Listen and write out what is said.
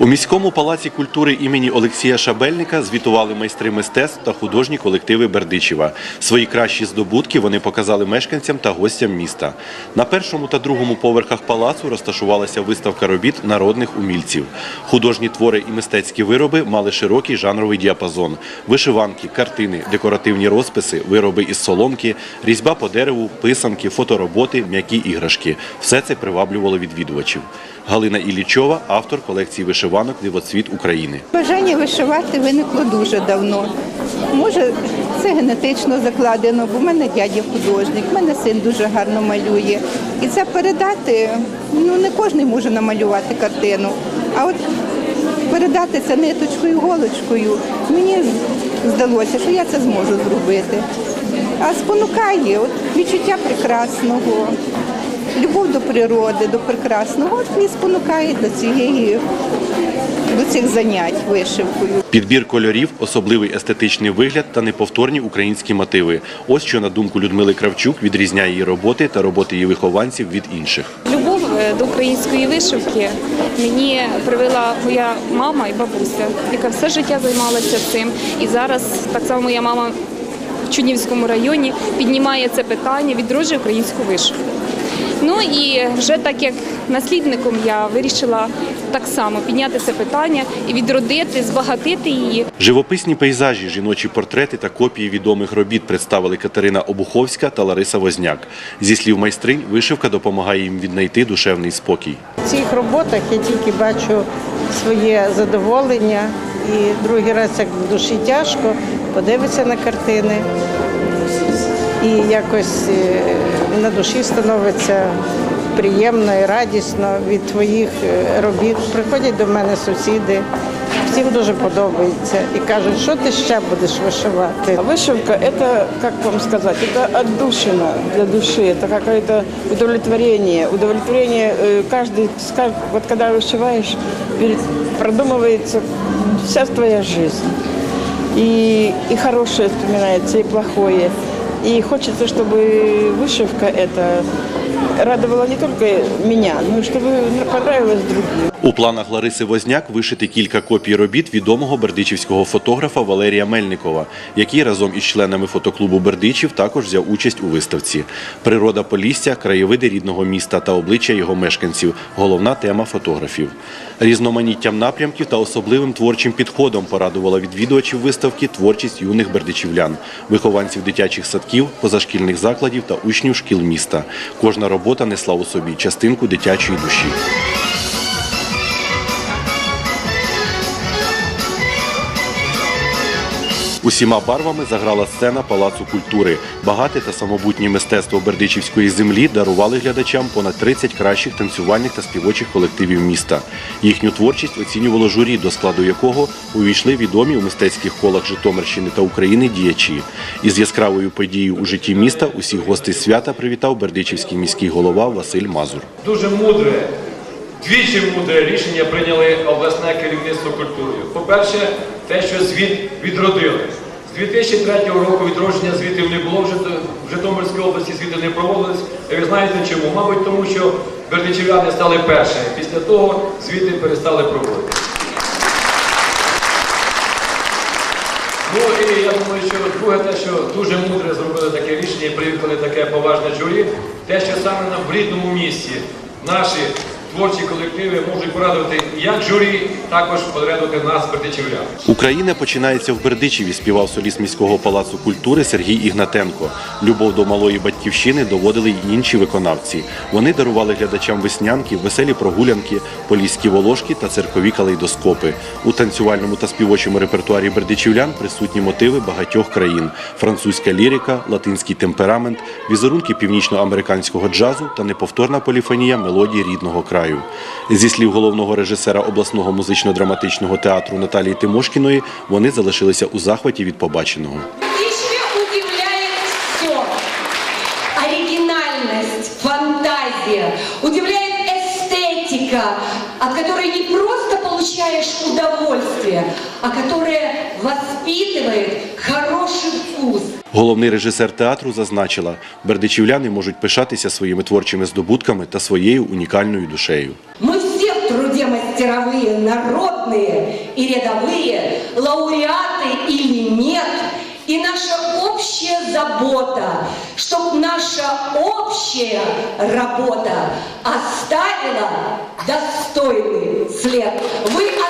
У міському палаці культури імені Олексія Шабельника звітували майстри мистецтв та художні колективи Бердичева. Свої кращі здобутки вони показали мешканцям та гостям міста. На першому та другому поверхах палацу розташувалася виставка робіт народних умільців. Художні твори і мистецькі вироби мали широкий жанровий діапазон: вишиванки, картини, декоративні розписи, вироби із соломки, різьба по дереву, писанки, фотороботи, м'які іграшки. Все це приваблювало відвідувачів. Галина Іллічова, автор колекції вишиванок Дивоцвіт України. Бажання вишивати виникло дуже давно. Може, це генетично закладено, бо в мене дядя художник, в мене син дуже гарно малює. І це передати, ну не кожен може намалювати картину. А от передати це ниточкою, голочкою, мені здалося, що я це зможу зробити. А спонукає от, відчуття прекрасного, любов до природи, до прекрасного, от і спонукає до цієї до цих занять вишивкою. Підбір кольорів, особливий естетичний вигляд та неповторні українські мотиви. Ось що, на думку Людмили Кравчук, відрізняє її роботи та роботи її вихованців від інших. Любов е, до української вишивки мені привела моя мама і бабуся, яка все життя займалася цим. І зараз так само моя мама в Чуднівському районі піднімає це питання, відроджує українську вишивку. Ну і вже так як наслідником я вирішила так само підняти це питання і відродити, збагатити її. Живописні пейзажі, жіночі портрети та копії відомих робіт представили Катерина Обуховська та Лариса Возняк. Зі слів майстринь, вишивка допомагає їм віднайти душевний спокій. В цих роботах я тільки бачу своє задоволення і другий раз, як в душі тяжко, подивитися на картини і якось е, на душі становиться приємно і радісно від твоїх е, робіт. Приходять до мене сусіди, всім дуже подобається і кажуть, що ти ще будеш вишивати. А Вышивка – это, как вам сказать, это отдушина для души, это какое-то удовлетворение. Удовлетворение э, каждый, ска- вот когда вышиваешь, перед- продумывается вся твоя жизнь. И, и хорошее вспоминается, и плохое. И хочется, чтобы вышивка эта радовала не только меня, но и чтобы понравилась другим. У планах Лариси Возняк вишити кілька копій робіт відомого бердичівського фотографа Валерія Мельникова, який разом із членами фотоклубу Бердичів також взяв участь у виставці. Природа Полісся, краєвиди рідного міста та обличчя його мешканців головна тема фотографів. Різноманіттям напрямків та особливим творчим підходом порадувала відвідувачів виставки творчість юних бердичівлян, вихованців дитячих садків, позашкільних закладів та учнів шкіл міста. Кожна робота несла у собі частинку дитячої душі. Усіма барвами заграла сцена Палацу культури. Багате та самобутнє мистецтво бердичівської землі дарували глядачам понад 30 кращих танцювальних та співочих колективів міста. Їхню творчість оцінювало журі, до складу якого увійшли відомі у мистецьких колах Житомирщини та України діячі. Із яскравою подією у житті міста усіх гостей свята привітав бердичівський міський голова Василь Мазур. дуже мудре, двічі мудре рішення прийняли обласне керівництво культурою. По-перше, те, що звіт відродили. З 2003 року відродження звітів не було, в Житомирській області звіти не проводились. І ви знаєте чому? Мабуть, тому що бердичівляни стали першими. Після того звіти перестали проводити. Ну і я думаю, що друге те, що дуже мудре зробили таке рішення і приїхали таке поважне журі, те, що саме на в рідному місці наші творчі колективи можуть порадувати як журі, також порадувати нас, бердичівлян. Україна починається в Бердичеві, співав соліст міського палацу культури Сергій Ігнатенко. Любов до малої батьківщини доводили й інші виконавці. Вони дарували глядачам веснянки, веселі прогулянки, поліські волошки та церкові калейдоскопи. У танцювальному та співочому репертуарі бердичівлян присутні мотиви багатьох країн: французька лірика, латинський темперамент, візерунки північноамериканського джазу та неповторна поліфонія мелодій рідного краю. Зі слів головного режисера обласного музично-драматичного театру Наталії Тимошкіної, вони залишилися у захваті від побаченого. Оригинальность, фантазия, удивляет эстетика, от которой не просто получаешь удовольствие, а которая воспитывает хороший вкус. Головний режисер театру зазначила, бердичівляни можуть пишатися своїми творчими здобутками та своєю унікальною душею. Мы все в труде мастеровые, народные и рядовые, лауреаты или нет, и наша общая забота, чтобы наша общая работа оставила достойный след. Вы оставили